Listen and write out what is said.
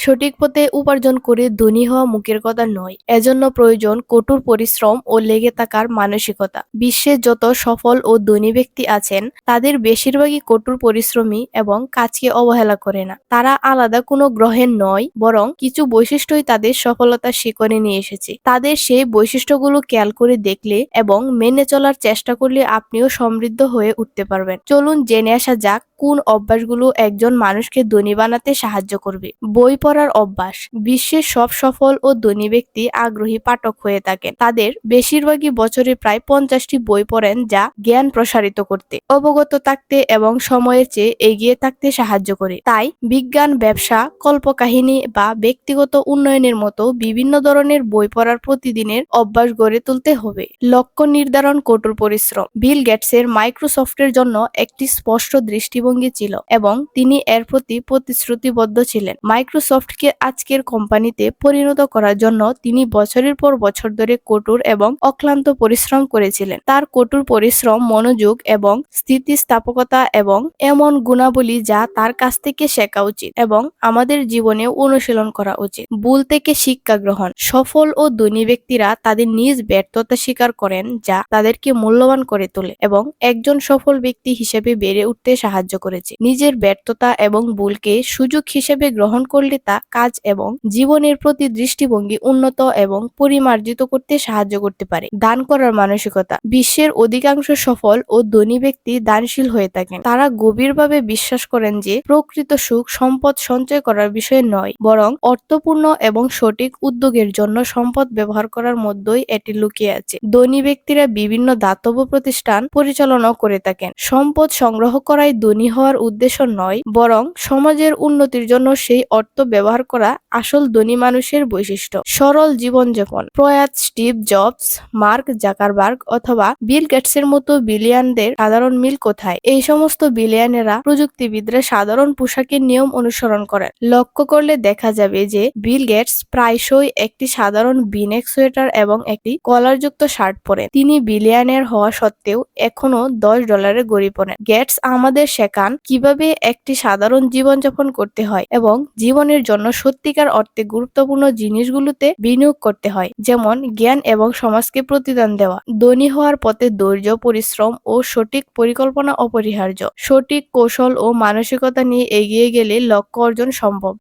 সঠিক পথে উপার্জন করে ধনী হওয়া মুখের কথা নয়। এজন্য প্রয়োজন কঠোর পরিশ্রম ও লেগে থাকার মানসিকতা। বিশ্বে যত সফল ও ধনী ব্যক্তি আছেন, তাদের বেশিরভাগই কঠোর পরিশ্রমী এবং কাজকে অবহেলা করে না। তারা আলাদা কোনো গ্রহের নয়, বরং কিছু বৈশিষ্ট্যই তাদের সফলতা শিখরে নিয়ে এসেছে। তাদের সেই বৈশিষ্ট্যগুলো খেয়াল করে দেখলে এবং মেনে চলার চেষ্টা করলে আপনিও সমৃদ্ধ হয়ে উঠতে পারবেন। চলুন জেনে আসা যাক কোন অভ্যাসগুলো একজন মানুষকে ধনী বানাতে সাহায্য করবে। বই পড়ার অভ্যাস। বিশ্বের সব সফল ও ধনী ব্যক্তি আগ্রহী পাঠক হয়ে থাকেন। তাদের বেশিরভাগই বছরে প্রায় পঞ্চাশটি বই পড়েন যা জ্ঞান প্রসারিত করতে, অবগত থাকতে এবং সময়ের চেয়ে এগিয়ে থাকতে সাহায্য করে। তাই বিজ্ঞান, ব্যবসা, কল্পকাহিনী বা ব্যক্তিগত উন্নয়নের মতো বিভিন্ন ধরনের বই পড়ার প্রতিদিনের অভ্যাস গড়ে তুলতে হবে। লক্ষ্য নির্ধারণ কঠোর পরিশ্রম। বিল গেটসের মাইক্রোসফটের জন্য একটি স্পষ্ট দৃষ্টিভঙ্গি ছিল এবং তিনি এর প্রতি প্রতিশ্রুতিবদ্ধ ছিলেন। মাইক্রোসফটকে আজকের কোম্পানিতে পরিণত করার জন্য তিনি বছরের পর বছর ধরে কঠোর এবং অক্লান্ত পরিশ্রম করেছিলেন। তার কঠোর পরিশ্রম, মনোযোগ এবং স্থিতিস্থাপকতা এবং এমন গুণাবলী যা তার কাছ থেকে শেখা উচিত এবং আমাদের জীবনে অনুশীলন করা উচিত। ভুল থেকে শিক্ষা গ্রহণ। সফল ও ধনী ব্যক্তিরা তাদের নিজ ব্যর্থতা স্বীকার করেন যা তাদেরকে মূল্যবান করে তোলে এবং একজন সফল ব্যক্তি হিসেবে বেড়ে উঠতে সাহায্য করেছে। নিজের ব্যর্থতা এবং ভুলকে সুযোগ হিসেবে গ্রহণ করলে তা কাজ এবং জীবনের প্রতি দৃষ্টিভঙ্গি উন্নত এবং পরিমার্জিত করতে সাহায্য করতে পারে। দান করার মানসিকতা। বিশ্বের অধিকাংশ সফল ও ধনী ব্যক্তি দানশীল হয়ে থাকেন। তারা গভীরভাবে বিশ্বাস করেন যে প্রকৃত সুখ সম্পদ সঞ্চয় করার বিষয় নয়, বরং অর্থপূর্ণ এবং সঠিক উদ্যোগের জন্য সম্পদ ব্যবহার করার মধ্যেই এটি লুকিয়ে আছে। ধনী ব্যক্তিরা বিভিন্ন দাতব্য প্রতিষ্ঠান পরিচালনা করে থাকেন। সম্পদ সংগ্রহ করাই ধনী হওয়ার উদ্দেশ্য নয়, বরং সমাজের উন্নতির জন্য সেই অর্থ ব্যবহার করা আসল ধনী মানুষের বৈশিষ্ট্য। সরল জীবনযাপন। প্রয়াত স্টিভ জবস, মার্ক জাকারবার্গ অথবা বিল গেটসের মতো বিলিয়ানদের সাধারণ মিল কোথায়? এই সমস্ত বিলিয়নেরা প্রযুক্তিবিদরা সাধারণ পোশাকের নিয়ম অনুসরণ করেন। লক্ষ্য করলে দেখা যাবে যে বিল গেটস প্রায়শই একটি সাধারণ বিনেক সোয়েটার এবং একটি কলারযুক্ত শার্ট পরেন। তিনি বিলিয়ানের হওয়া সত্ত্বেও এখনও দশ ডলারের গড়ি পড়েন গেটস আমাদের শেখান কীভাবে একটি সাধারণ জীবনযাপন করতে হয় এবং জীবনের জন্য সত্যিকার অর্থে গুরুত্বপূর্ণ জিনিসগুলোতে বিনিয়োগ করতে হয়, যেমন জ্ঞান এবং সমাজকে প্রতিদান দেওয়া। ধনী হওয়ার পথে ধৈর্য, পরিশ্রম ও সঠিক পরিকল্পনা অপরিহার্য। সঠিক কৌশল ও মানসিকতা নিয়ে এগিয়ে গেলে লক্ষ্য অর্জন সম্ভব।